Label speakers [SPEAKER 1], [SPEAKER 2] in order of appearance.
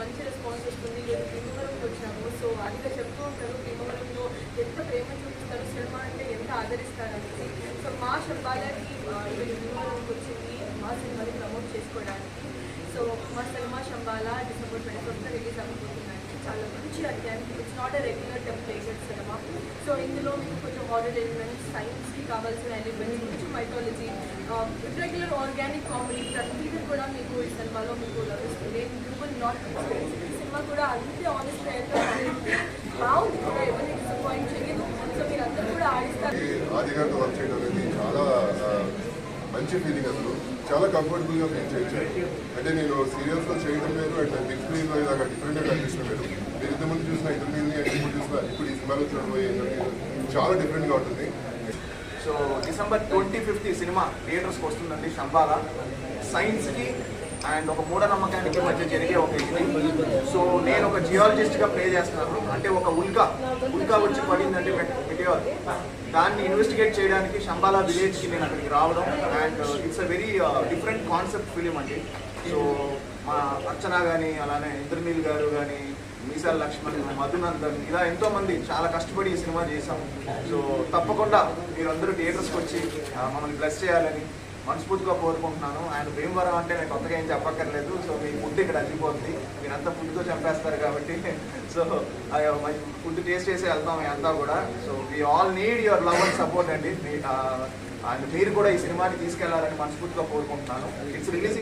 [SPEAKER 1] మంచి రెస్పాన్స్ వస్తుంది. లేదు భీమవరంకి వచ్చాము. సో అదిగా చెప్తూ ఉంటారు భీమవరంలో ఎంత ప్రేమ చూపిస్తారు సినిమా అంటే ఎంత ఆదరిస్తారనేసి సో మా శబ్బాలకి భీమవరంకి వచ్చింది మా సినిమాని ప్రమోట్ చేసుకోవడానికి. సో మా సినిమా శంబాల డిసెంబర్ ట్వంటీ ఫోర్త్న రిలీజ్ అవ్వబోతుందండి. చాలా మంచి అధ్యానికి it's not a regular templated cinema so ఇందులో మీకు కొంచెం హారర్ ఎలిమెంట్స్ సైన్స్కి కావాల్సిన ఎలిమెంట్స్ కొంచెం మైటాలజీ రెగ్యులర్ ఆర్గానిక్ కామెడీ ప్రతిదీ కూడా మీకు ఈ సినిమాలో మీకు నాట్ ఈ సినిమా కూడా అంతే ఆనెస్ట్ అయితే బాగుంది కూడా ఎవరిని డిసప్పాయింట్ చేయదు సో మీరు అందరూ కూడా ఆడిస్తారు.
[SPEAKER 2] ఈ ఆదిగారితో వర్క్ చేయడం అనేది చాలా మంచి ఫీలింగ్ అసలు. చాలా కంఫర్టబుల్గా ఫీల్ చేయొచ్చు అంటే నేను సీరియల్స్లో చేయడం లేదు అండ్ బిగ్ స్క్రీన్లో ఇలాగ డిఫరెంట్గా కనిపించడం లేదు మీరు ఇంతకుముందు చూసిన ఇంటర్వ్యూని అండ్ ఇప్పుడు చూసిన ఇప్పుడు ఈ సినిమాలో చూడబోయే చాలా డిఫరెంట్గా ఉంటుంది.
[SPEAKER 3] So December twenty fifth cinema థియేటర్స్కి వస్తుందండి శంబాల. సైన్స్కి అండ్ ఒక మూఢనమ్మకానికి మధ్య జరిగే ఒక ఇది. సో నేను ఒక జియాలజిస్ట్గా ప్లే చేస్తున్నాను. అంటే ఒక ఉల్కా. ఉల్కా వచ్చి పడిందంటే మెటీరియల్ దాన్ని ఇన్వెస్టిగేట్ చేయడానికి శంబాలా విలేజ్కి నేను అక్కడికి రావడం. And it's a very different concept film అండి. సో మా అర్చన కానీ అలానే ఇంద్రనీల్ గారు కానీ మీసాల లక్ష్మణ్ మధునందన్ ఇలా ఎంతో మంది చాలా కష్టపడి ఈ సినిమా చేశాం సో తప్పకుండా మీరందరూ థియేటర్స్కి వచ్చి మమ్మల్ని బ్లెస్ చేయాలని మనస్ఫూర్తిగా కోరుకుంటున్నాను. ఆయన భీమవరం అంటే నేను కొత్తగా ఏం చెప్పక్కర్లేదు. సో మీ ఫుడ్ ఇక్కడ అదిరిపోతుంది మీరంతా ఫుడ్తో చంపేస్తారు కాబట్టి. సో ఫుడ్ టేస్ట్ చేసి వెళ్తాం అంతా కూడా. So we all need your love and support అండి. మీ- అండ్ మీరు కూడా ఈ సినిమాని తీసుకెళ్ళాలని మనస్ఫూర్తిగా కోరుకుంటున్నాను. It's releasing